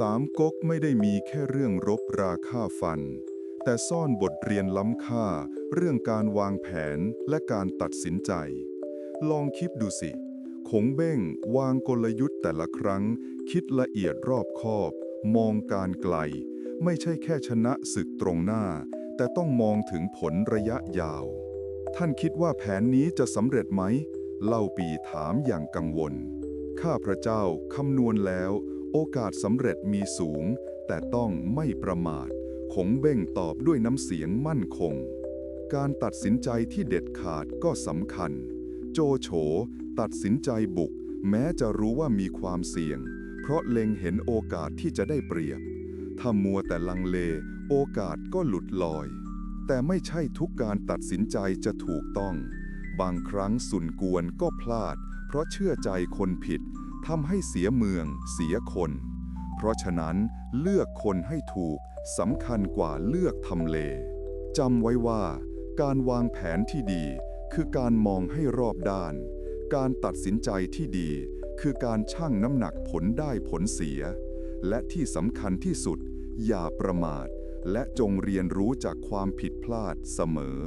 สามก๊กไม่ได้มีแค่เรื่องรบราค่าฟัน แต่ซ่อนบทเรียนล้ำค่า เรื่องการวางแผนและการตัดสินใจ ลองคิดดูสิ ขงเบ้งวางกลยุทธ์แต่ละครั้ง คิดละเอียดรอบคอบ มองการไกล ไม่ใช่แค่ชนะศึกตรงหน้า แต่ต้องมองถึงผลระยะยาว ท่านคิดว่าแผนนี้จะสำเร็จไหม เล่าปีถามอย่างกังวล ข้าพระเจ้าคำนวณแล้ว โอกาสสำเร็จมีสูง แต่ต้องไม่ประมาท ขงเบ้งตอบด้วยน้ำเสียงมั่นคง การตัดสินใจที่เด็ดขาดก็สำคัญ โจโฉตัดสินใจบุก แม้จะรู้ว่ามีความเสี่ยง เพราะเล็งเห็นโอกาสที่จะได้เปรียบ ถ้ามัวแต่ลังเล โอกาสก็หลุดลอย แต่ไม่ใช่ทุกการตัดสินใจจะถูกต้อง บางครั้งสุนกวนก็พลาด เพราะเชื่อใจคนผิด ทำให้เสียเมือง เสียคน เพราะฉะนั้นเลือกคนให้ถูกสำคัญกว่าเลือกทำเลจำไว้ว่า การวางแผนที่ดี คือการมองให้รอบด้าน การตัดสินใจที่ดี คือการชั่งน้ำหนักผลได้ผลเสีย และที่สำคัญที่สุด อย่าประมาท และจงเรียนรู้จากความผิดพลาดเสมอ